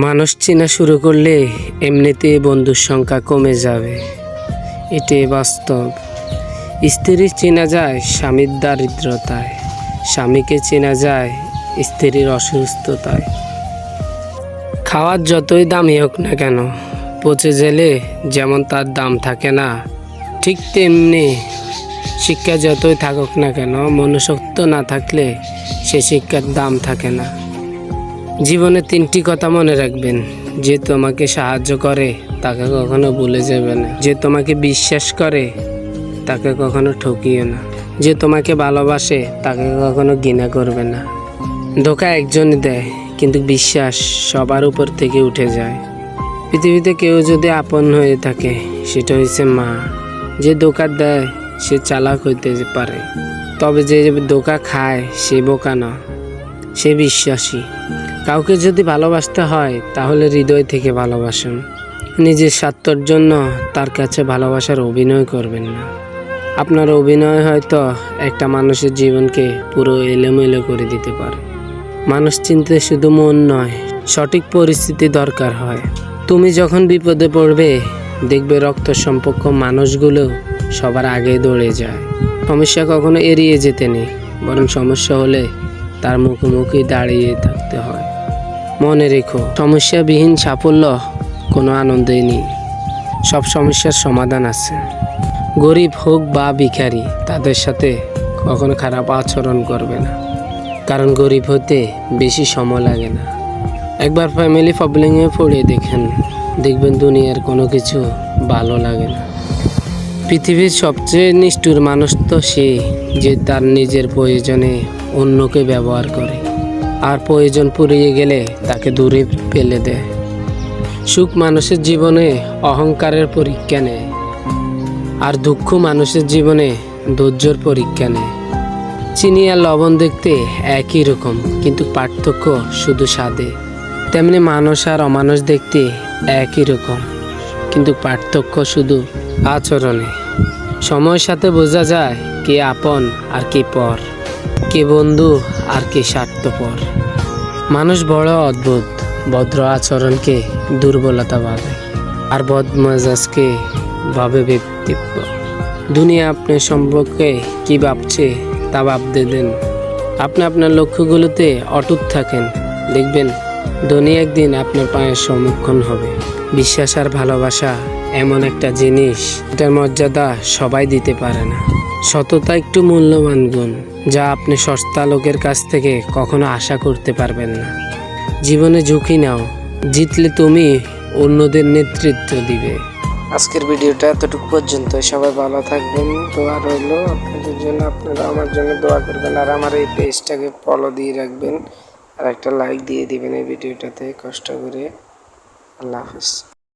মানুষ চেনা শুরু করলে এমনিতে বন্ধুর সংখ্যা কমে যাবে। এটাই বাস্তব। স্ত্রী চেনা যায় স্বামীর দারিদ্রতায়, স্বামীকে চেনা যায় স্ত্রীর অসুস্থতায়। খাওয়ার যতই দামি হোক না কেন, পচে গেলে যেমন তার দাম থাকে না, ঠিক তেমনি শিক্ষা যতই থাকুক না কেন, মনুষ্যত্ব না থাকলে সে শিক্ষার দাম থাকে না। জীবনে তিনটি কথা মনে রাখবেন। যে তোমাকে সাহায্য করে, তাকে কখনো ভুলে যাবে না। যে তোমাকে বিশ্বাস করে, তাকে কখনো ঠকিও না। যে তোমাকে ভালোবাসে, তাকে কখনো ঘৃণা করবে না। ধোকা একজনই দেয়, কিন্তু বিশ্বাস সবার উপর থেকে উঠে যায়। পৃথিবীতে কেউ যদি আপন হয়ে থাকে, সেটা হচ্ছে মা। যে ধোকা দেয়, সে চালাক হইতে পারে। তবে যে ধোকা খায়, সে বোকা না। সে বিশ্বাসী। কাউকে যদি ভালোবাসতে হয়, তাহলে হৃদয় থেকে ভালোবাসুন। নিজের স্বার্থর জন্য তার কাছে ভালোবাসার অভিনয় করবেন না। আপনার অভিনয় হয়তো একটা মানুষের জীবনকে পুরো এলোমেলো করে দিতে পারে। মানুষ চিনতে শুধু মন নয়, সঠিক পরিস্থিতি দরকার হয়। তুমি যখন বিপদে পড়বে, দেখবে রক্ত সম্পর্ক মানুষগুলো সবার আগে দৌড়ে যায়। সমস্যা কখনো এড়িয়ে যেতে নেই, বরং সমস্যা হলে তার মুখোমুখি দাঁড়িয়ে থাকতে হয়। মনে রেখো, সমস্যাবিহীন সাফল্য কোনো আনন্দই নেই। সব সমস্যার সমাধান আছে। গরিব হোক বা ভিখারি, তাদের সাথে কখনো খারাপ আচরণ করবে না। কারণ গরিব হতে বেশি সময় লাগে না। একবার ফ্যামিলি প্রবলেমে পড়ে দেখেন, দেখবেন দুনিয়ার কোনো কিছু ভালো লাগে না। পৃথিবীর সবচেয়ে নিষ্ঠুর মানুষ তো সে যে তার নিজের প্রয়োজনে অন্যকে ব্যবহার করে। আর প্রয়োজন পুরিয়ে গেলে তাকে দূরে ফেলে দেয়। সুখ মানুষের জীবনে অহংকারের পরীক্ষা নেয়। আর দুঃখ মানুষের জীবনে ধৈর্যর পরীক্ষা নেয়। চিনি আর লবণ দেখতে একই রকম, কিন্তু পার্থক্য শুধু স্বাদে। তেমনি মানুষ আর অমানুষ দেখতে একই রকম, কিন্তু পার্থক্য শুধু আচরণে। সময়ের সাথে বোঝা যায় কে আপন আর কে পর। কে বন্ধু আর কে স্বার্থপর? মানুষ বড় অদ্ভুত, ভদ্র আচরণকে দুর্বলতা ভাবে, আর বদমাজাজকে ভাবে ব্যক্তিত্ব। দুনিয়া আপনার সম্পর্কে কি ভাবছে তা ভাবতে দেন। আপনি আপনার লক্ষ্যগুলোতে অটুট থাকেন, দেখবেন দুনিয়া একদিন আপনার পায়ের সম্মুখীন হবে। বিশ্বাস আর ভালোবাসা এমন একটা জিনিস, এটার মর্যাদা সবাই দিতে পারে না। সততা একটু মূল্যবান গুণ, যা আপনি সস্তা লোকের কাছ থেকে কখনো আশা করতে পারবেন না। জীবনে ঝুঁকি নাও, জিতলে তুমি অন্যদের নেতৃত্ব দিবে। আজকের ভিডিওটা এতটুকু পর্যন্ত, সবাই ভালো থাকবেন, দোয়া রইল। আপনাদের জন্য, আপনারা আমার জন্য দোয়া করবেন, আর আমার এই পেজটাকে ফলো দিয়ে রাখবেন। আর একটা লাইক দিয়ে দিবেন এই ভিডিওটাতে কষ্ট করে। আল্লাহ হাফিজ।